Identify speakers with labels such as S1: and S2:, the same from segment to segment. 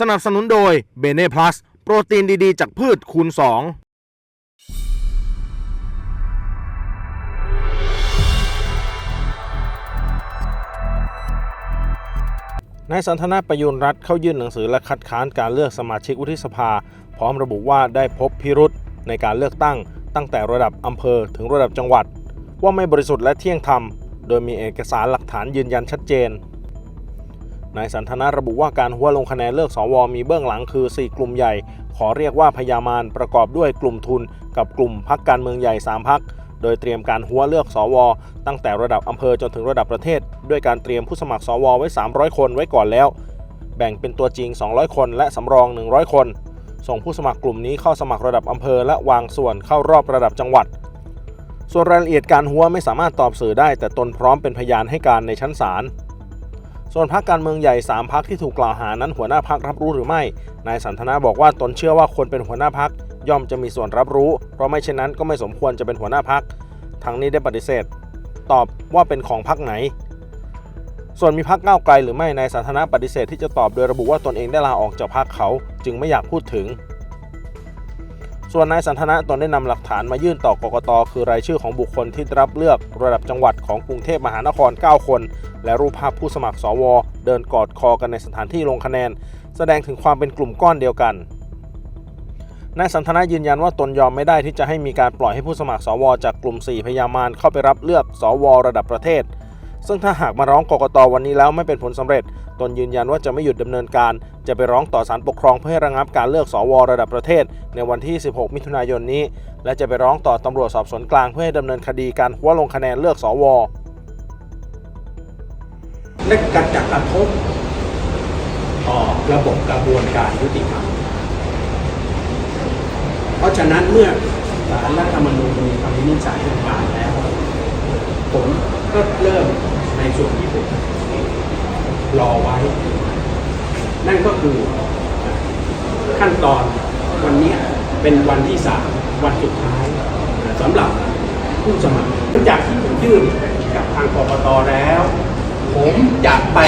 S1: สนับสนุนโดยเบเน่พลัสโปรตีนดีๆ จากพืชคูณ 2นายสันทนาประยุนรัฐเข้ายื่นหนังสือและคัดค้านการเลือกสมาชิกวุฒิสภา พร้อมระบุว่าได้พบพิรุษในการเลือกตั้ง ตั้งแต่ระดับอำเภอถึงระดับจังหวัด ว่าไม่บริสุทธิ์และเที่ยงธรรม โดยมีเอกสารหลักฐานยืนยันชัดเจน นายสันทนาระบุว่าการหัวลงคะแนนเลือกสวมีเบื้องหลังคือ 4 กลุ่มใหญ่ ขอเรียกว่าพญามารประกอบด้วยกลุ่มทุน กับกลุ่มพักการเมืองใหญ่ 3พัก โดยเตรียมการหัวเลือกสว ตั้งแต่ระดับอำเภอจนถึงระดับประเทศ ด้วยการเตรียมผู้สมัครสวไว้ 300 คนไว้ก่อนแล้ว แบ่งเป็นตัวจริง 200 คน และสำรอง 100 คน ส่งผู้สมัครกลุ่มนี้เข้าสมัครระดับอำเภอและวางส่วนเข้ารอบระดับจังหวัด ส่วนรายละเอียดการหัวไม่สามารถตอบสื่อได้ แต่ตนพร้อมเป็นพยานให้การในชั้นศาล ส่วนพรรคการเมืองใหญ่ 3พักที่ถูกกล่าวหานั้นหัวหน้าพักรับรู้หรือไม่ นายสันทนาบอกว่าตนเชื่อว่าคนเป็นหัวหน้าพักย่อมจะมีส่วนรับรู้ เพราะไม่เช่นนั้นก็ไม่สมควรจะเป็นหัวหน้าพักทั้งนี้ได้ปฏิเสธ ตอบว่าเป็นของพักไหน ส่วนมีพักก้าวไกลหรือไม่นายสันทนาปฏิเสธที่จะตอบโดยระบุว่าตนเองได้ลาออกจากพักเขาจึงไม่อยากพูดถึง ส่วนนายสันทนาตนได้นำหลักฐานมายื่นต่อกกตคือรายชื่อของบุคคลที่รับเลือกระดับจังหวัดของกรุงเทพมหานคร 9 คน และรูปภาพผู้สมัครสว เดินกอดคอกันในสถานที่ลงคะแนน แสดงถึงความเป็นกลุ่มก้อนเดียวกันนายสันทนายืนยันว่าตนยอมไม่ได้ที่จะให้มีการปล่อยให้ผู้สมัครสว จากกลุ่ม 4 พยามารเข้าไปรับเลือกสว ระดับประเทศ ซึ่งถ้าหากมาร้องกกตวันนี้แล้วไม่เป็นผลสำเร็จ ตนยืนยันว่าจะไม่หยุดดำเนินการ จะไปร้องต่อศาลปกครองเพื่อให้ระงับการเลือกสวระดับประเทศ ในวันที่ 16 มิถุนายนนี้ และจะไปร้องต่อตำรวจสอบสวนกลางเพื่อให้ดำเนินคดีการหัวลงคะแนนเลือกสว
S2: และการจัดกระทบต่อระบบกระบวนการยุติธรรม เพราะฉะนั้นเมื่อศาลรัฐธรรมนูญมีคำวินิจฉัยผ่านแล้ว ผม ก็เริ่มในส่วนที่ผมรอไว้ นั่นก็คือขั้นตอนวันนี้เป็นวันที่สามวันสุดท้ายสำหรับผู้สมัครหลังจากที่ผมยื่นกับทางกกตแล้ว ผมจะไป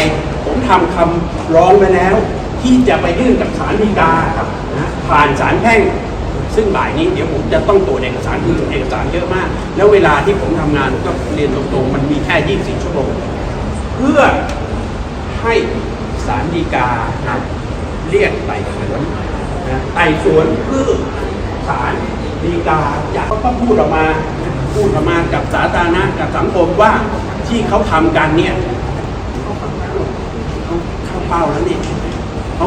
S2: ผมทำคำร้องไว้แล้ว ที่จะไปยื่นกับศาลฎีกาครับนะผ่านศาลแพ่ง ซึ่งบ่ายนี้เดี๋ยวผมจะต้องตรวจเอกสารคือเอกสารเยอะมาก แล้วเวลาที่ผมทำงานก็เรียนตรงๆมันมีแค่ 24 ชั่วโมงเพื่อให้ศาลฎีกาเรียกไต่สวนนะไต่สวนเพื่อศาลฎีกาจะเขาพูดออกมาพูดออกมากับสาธารณะกับสังคมว่าที่เขาทำกันเนี่ยเขาเข้าเป้าแล้วเนี่ยเขา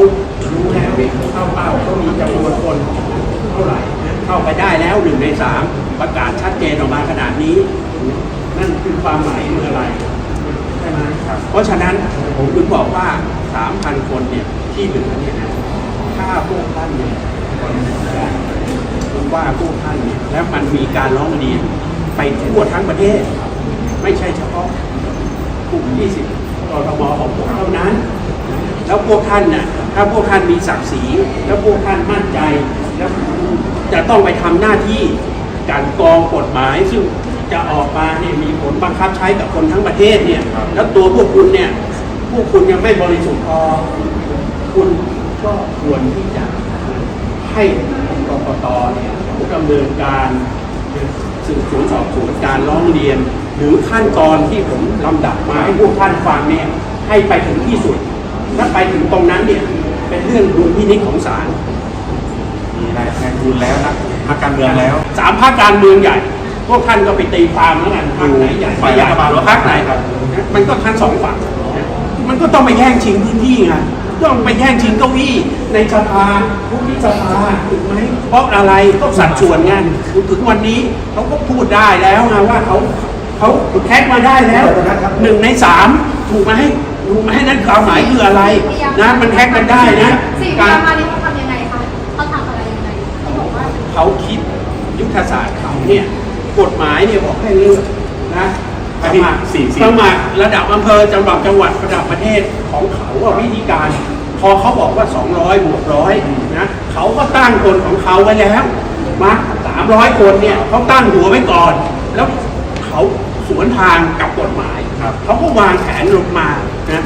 S2: รู้แล้วเนี่ยเขาเข้าเป้าเขามีจำนวนคน เท่าไหร่นะเข้าไปได้แล้วหนึ่งในสามประกาศชัดเจนออกมาขนาดนี้ นั่นคือความหมายคืออะไรใช่ไหมครับเพราะฉะนั้นผมถึงบอกว่า3,000คนเนี่ยที่เหลือเนี่ยนะถ้าพวกท่านเนี่ยผมว่าพวกท่านเนี่ยแล้วมันมีการร้องเรียนไปทั่วทั้งประเทศ ไม่ใช่เฉพาะกลุ่ม 20กรทมของพวกเท่านั้น แล้วพวกท่านน่ะถ้าพวกท่านมีศักดิ์ศรีแล้วพวกท่านมั่นใจ แล้วจะต้องไปทำหน้าที่การกรองกฎหมายซึ่งจะออกมาเนี่ยมีผลบังคับใช้กับคนทั้งประเทศเนี่ยแล้วตัวพวกคุณเนี่ยพวกคุณยังไม่บริสุทธิ์พอคุณก็ควรที่จะให้กกตเนี่ยดำเนินการสืบสวนสอบสวนการร้องเรียน หรือขั้นตอนที่ผมลำดับมาให้พวกท่านฟังเนี่ยให้ไปถึงที่สุด ถ้าไปถึงตรงนั้นเนี่ยเป็นเรื่องดุลพินิจของศาล
S3: มีนายนาย ทุนแล้วนะพรรคการเมืองแล้ว
S2: สามภาคการเมืองใหญ่ พวกท่านก็ไปตีความแล้วกันพรรคไหนใหญ่
S3: ฝ่าย
S2: ไม่ใหญ่
S3: รัฐบาล
S2: หรือพรรคไหนมันก็ทั้งสองฝั่งมันก็ต้องไปแย่งชิงพื้นที่ไงต้องไปแย่งชิงเก้าอี้ในสภาผู้ที่สภาถูกไหมเพราะอะไรก็สัดส่วนไงถึงวันนี้เขาก็พูดได้แล้วไงว่าเขาเขาแท็กมาได้แล้วหนึ่งในสามถูกไหมถูกไหมนั่นความหมายคืออะไรนะมันแท็กกันได้นะ
S4: สิ่งที่
S2: การ
S4: ท
S2: ธศาสตร์เขาเนี่ยกฎหมายเนี่ยบอกให้เลือกนะสมัคร
S3: สี่สี่
S2: สมัครระดับอำเภอจังหวัดจังหวัดระดับประเทศของเขาว่าวิธีการ พอเขาบอกว่า 200บวกร้อยนะเขาก็ตั้งคนของเขาไว้แล้วมา300คนเนี่ยเขาตั้งหัวไว้ก่อน แล้วเขาสวนทางกับกฎหมาย
S3: ครับ
S2: เขาก็วางแผนลงมานะ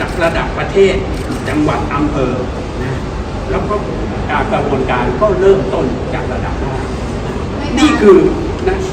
S2: จากระดับประเทศจังหวัดอำเภอนะแล้วก็การกระบวนการก็เริ่มต้นจากระดับล่าง
S4: ไม่
S2: リーク